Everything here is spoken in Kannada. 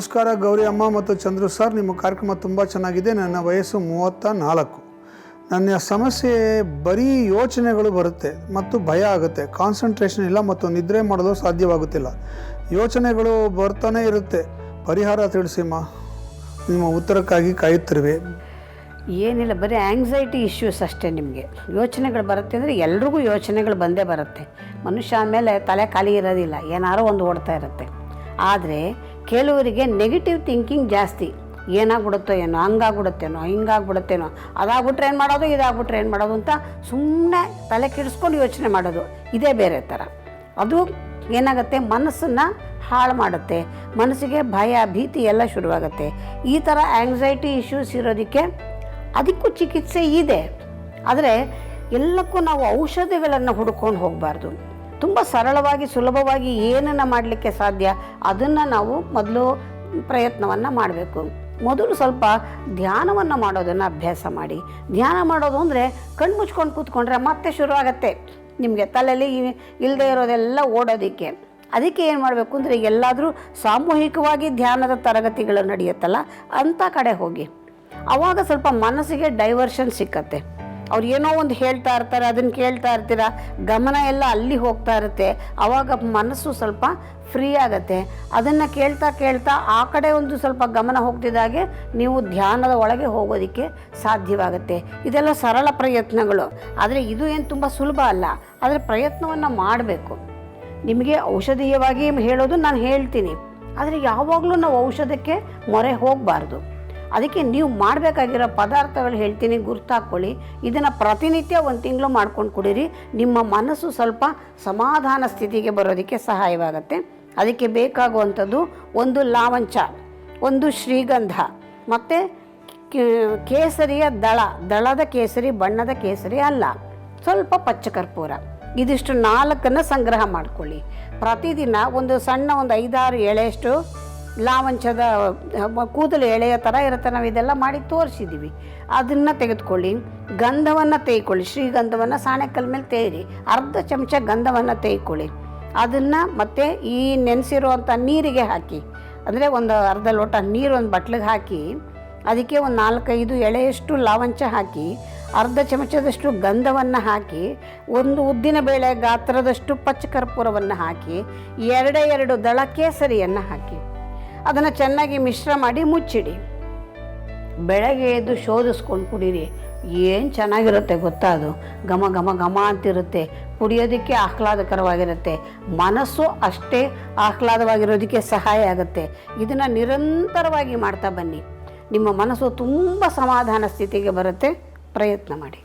ನಮಸ್ಕಾರ ಗೌರಿ ಅಮ್ಮ ಮತ್ತು ಚಂದ್ರು ಸರ್, ನಿಮ್ಮ ಕಾರ್ಯಕ್ರಮ ತುಂಬ ಚೆನ್ನಾಗಿದೆ. ನನ್ನ ವಯಸ್ಸು ಮೂವತ್ತ ನಾಲ್ಕು ನನ್ನ ಸಮಸ್ಯೆ ಬರೀ ಯೋಚನೆಗಳು ಬರುತ್ತೆ ಮತ್ತು ಭಯ ಆಗುತ್ತೆ. ಕಾನ್ಸಂಟ್ರೇಷನ್ ಇಲ್ಲ ಮತ್ತು ನಿದ್ರೆ ಮಾಡಲು ಸಾಧ್ಯವಾಗುತ್ತಿಲ್ಲ. ಯೋಚನೆಗಳು ಬರ್ತಾನೆ ಇರುತ್ತೆ. ಪರಿಹಾರ ತಿಳಿಸಿಮ್ಮ ನಿಮ್ಮ ಉತ್ತರಕ್ಕಾಗಿ ಕಾಯುತ್ತಿರುವೆ. ಏನಿಲ್ಲ, ಬರೀ ಆಂಗ್ಸೈಟಿ ಇಶ್ಯೂಸ್ ಅಷ್ಟೇ ನಿಮಗೆ. ಯೋಚನೆಗಳು ಬರುತ್ತೆ ಅಂದರೆ ಎಲ್ರಿಗೂ ಯೋಚನೆಗಳು ಬಂದೇ ಬರುತ್ತೆ. ಮನುಷ್ಯ ಆಮೇಲೆ ತಲೆ ಖಾಲಿ ಇರೋದಿಲ್ಲ. ಏನಾರೋ ಒಂದು ಓಡ್ತಾ ಇರುತ್ತೆ. ಆದರೆ ಕೆಲವರಿಗೆ ನೆಗೆಟಿವ್ ಥಿಂಕಿಂಗ್ ಜಾಸ್ತಿ. ಏನಾಗ್ಬಿಡುತ್ತೋ ಏನೋ, ಹಂಗಾಗ್ಬಿಡುತ್ತೇನೋ, ಹಿಂಗಾಗ್ಬಿಡುತ್ತೇನೋ, ಅದಾಗ್ಬಿಟ್ರೆ ಏನು ಮಾಡೋದು, ಇದಾಗ್ಬಿಟ್ರೆ ಏನು ಮಾಡೋದು ಅಂತ ಸುಮ್ಮನೆ ತಲೆ ಕೆಡಿಸ್ಕೊಂಡು ಯೋಚನೆ ಮಾಡೋದು. ಇದೇ ಬೇರೆ ಥರ. ಅದು ಏನಾಗುತ್ತೆ, ಮನಸ್ಸನ್ನು ಹಾಳು ಮಾಡುತ್ತೆ. ಮನಸ್ಸಿಗೆ ಭಯ, ಭೀತಿ ಎಲ್ಲ ಶುರುವಾಗುತ್ತೆ. ಈ ಥರ ಆ್ಯಂಗ್ಸೈಟಿ ಇಶ್ಯೂಸ್ ಇರೋದಕ್ಕೆ ಅದಕ್ಕೂ ಚಿಕಿತ್ಸೆ ಇದೆ. ಆದರೆ ಎಲ್ಲಕ್ಕೂ ನಾವು ಔಷಧಿಗಳನ್ನು ಹುಡ್ಕೊಂಡು ಹೋಗಬಾರ್ದು. ತುಂಬ ಸರಳವಾಗಿ, ಸುಲಭವಾಗಿ ಏನನ್ನು ಮಾಡಲಿಕ್ಕೆ ಸಾಧ್ಯ, ಅದನ್ನು ನಾವು ಮೊದಲು ಪ್ರಯತ್ನವನ್ನು ಮಾಡಬೇಕು. ಮೊದಲು ಸ್ವಲ್ಪ ಧ್ಯಾನವನ್ನು ಮಾಡೋದನ್ನು ಅಭ್ಯಾಸ ಮಾಡಿ. ಧ್ಯಾನ ಮಾಡೋದು ಅಂದರೆ ಕಣ್ಣು ಮುಚ್ಕೊಂಡು ಕೂತ್ಕೊಂಡ್ರೆ ಮತ್ತೆ ಶುರು ಆಗತ್ತೆ. ನಿಮಗೆ ತಲೆಯಲ್ಲಿ ಇಲ್ಲದೆ ಇರೋದೆಲ್ಲ ಓಡೋದಕ್ಕೆ. ಅದಕ್ಕೆ ಏನು ಮಾಡಬೇಕು ಅಂದರೆ ಎಲ್ಲಾದರೂ ಸಾಮೂಹಿಕವಾಗಿ ಧ್ಯಾನದ ತರಗತಿಗಳು ನಡೆಯುತ್ತಲ್ಲ ಅಂಥ ಕಡೆ ಹೋಗಿ. ಆವಾಗ ಸ್ವಲ್ಪ ಮನಸ್ಸಿಗೆ ಡೈವರ್ಷನ್ ಸಿಕ್ಕತ್ತೆ. ಅವ್ರು ಏನೋ ಒಂದು ಹೇಳ್ತಾ ಇರ್ತಾರೆ, ಅದನ್ನು ಕೇಳ್ತಾ ಇರ್ತೀರ? ಗಮನ ಎಲ್ಲ ಅಲ್ಲಿ ಹೋಗ್ತಾ ಇರುತ್ತೆ. ಆವಾಗ ಮನಸ್ಸು ಸ್ವಲ್ಪ ಫ್ರೀ ಆಗುತ್ತೆ. ಅದನ್ನು ಕೇಳ್ತಾ ಕೇಳ್ತಾ ಆ ಕಡೆ ಒಂದು ಸ್ವಲ್ಪ ಗಮನ ಹೋಗ್ತಿದ್ದಾಗೆ ನೀವು ಧ್ಯಾನದ ಒಳಗೆ ಹೋಗೋದಕ್ಕೆ ಸಾಧ್ಯವಾಗುತ್ತೆ. ಇದೆಲ್ಲ ಸರಳ ಪ್ರಯತ್ನಗಳು. ಆದರೆ ಇದು ಏನು ತುಂಬ ಸುಲಭ ಅಲ್ಲ. ಆದರೆ ಪ್ರಯತ್ನವನ್ನು ಮಾಡಬೇಕು. ನಿಮಗೆ ಔಷಧೀಯವಾಗಿ ಹೇಳೋದು ನಾನು ಹೇಳ್ತೀನಿ. ಆದರೆ ಯಾವಾಗಲೂ ನಾವು ಔಷಧಕ್ಕೆ ಮೊರೆ ಹೋಗಬಾರ್ದು. ಅದಕ್ಕೆ ನೀವು ಮಾಡಬೇಕಾಗಿರೋ ಪದಾರ್ಥಗಳು ಹೇಳ್ತೀನಿ, ಗುರ್ತಾಕ್ಕೊಳ್ಳಿ. ಇದನ್ನು ಪ್ರತಿನಿತ್ಯ ಒಂದು ತಿಂಗಳು ಮಾಡ್ಕೊಂಡು ಕುಡೀರಿ. ನಿಮ್ಮ ಮನಸ್ಸು ಸ್ವಲ್ಪ ಸಮಾಧಾನ ಸ್ಥಿತಿಗೆ ಬರೋದಕ್ಕೆ ಸಹಾಯವಾಗುತ್ತೆ. ಅದಕ್ಕೆ ಬೇಕಾಗುವಂಥದ್ದು ಒಂದು ಲಾವಂಚ, ಒಂದು ಶ್ರೀಗಂಧ, ಮತ್ತು ಕೇಸರಿಯ ದಳ, ದಳದ ಕೇಸರಿ, ಬಣ್ಣದ ಕೇಸರಿ ಅಲ್ಲ, ಸ್ವಲ್ಪ ಪಚ್ಚ ಕರ್ಪೂರ ಇದಿಷ್ಟು ನಾಲ್ಕನ್ನು ಸಂಗ್ರಹ ಮಾಡ್ಕೊಳ್ಳಿ. ಪ್ರತಿದಿನ ಒಂದು ಸಣ್ಣ ಒಂದು ಐದಾರು ಎಳೆಯಷ್ಟು ಲಾವಂಚದ ಕೂದಲು ಎಳೆಯ ಥರ ಇರುತ್ತೆ. ನಾವು ಇದೆಲ್ಲ ಮಾಡಿ ತೋರಿಸಿದ್ದೀವಿ ಅದನ್ನು ತೆಗೆದುಕೊಳ್ಳಿ. ಗಂಧವನ್ನು ತೇಯ್ಕೊಳ್ಳಿ ಶ್ರೀಗಂಧವನ್ನು ಸಾಣೆಕಲ್ ಮೇಲೆ ತೇರಿ. ಅರ್ಧ ಚಮಚ ಗಂಧವನ್ನು ತೇಯ್ಕೊಳ್ಳಿ ಅದನ್ನು ಮತ್ತೆ ಈ ನೆನೆಸಿರುವಂಥ ನೀರಿಗೆ ಹಾಕಿ. ಅಂದರೆ ಒಂದು ಅರ್ಧ ಲೋಟ ನೀರು ಒಂದು ಬಟ್ಲಿಗೆ ಹಾಕಿ, ಅದಕ್ಕೆ ಒಂದು ನಾಲ್ಕೈದು ಎಳೆಯಷ್ಟು ಲಾವಂಚ ಹಾಕಿ, ಅರ್ಧ ಚಮಚದಷ್ಟು ಗಂಧವನ್ನು ಹಾಕಿ, ಒಂದು ಉದ್ದಿನ ಬೇಳೆ ಗಾತ್ರದಷ್ಟು ಪಚ್ಚ ಕರ್ಪೂರವನ್ನು ಹಾಕಿ ಎರಡೇ ಎರಡು ದಳ ಕೇಸರಿಯನ್ನು ಹಾಕಿ. ಅದನ್ನು ಚೆನ್ನಾಗಿ ಮಿಶ್ರ ಮಾಡಿ ಮುಚ್ಚಿಡಿ. ಬೆಳಗ್ಗೆ ಎದ್ದು ಶೋಧಿಸ್ಕೊಂಡು ಕುಡೀರಿ. ಏನು ಚೆನ್ನಾಗಿರುತ್ತೆ ಗೊತ್ತಾ ಅದು? ಘಮ ಘಮ ಘಮ ಅಂತಿರುತ್ತೆ. ಕುಡಿಯೋದಕ್ಕೆ ಆಹ್ಲಾದಕರವಾಗಿರುತ್ತೆ. ಮನಸ್ಸು ಅಷ್ಟೇ ಆಹ್ಲಾದವಾಗಿರೋದಕ್ಕೆ ಸಹಾಯ ಆಗುತ್ತೆ. ಇದನ್ನು ನಿರಂತರವಾಗಿ ಮಾಡ್ತಾ ಬನ್ನಿ. ನಿಮ್ಮ ಮನಸ್ಸು ತುಂಬ ಸಮಾಧಾನ ಸ್ಥಿತಿಗೆ ಬರುತ್ತೆ. ಪ್ರಯತ್ನ ಮಾಡಿ.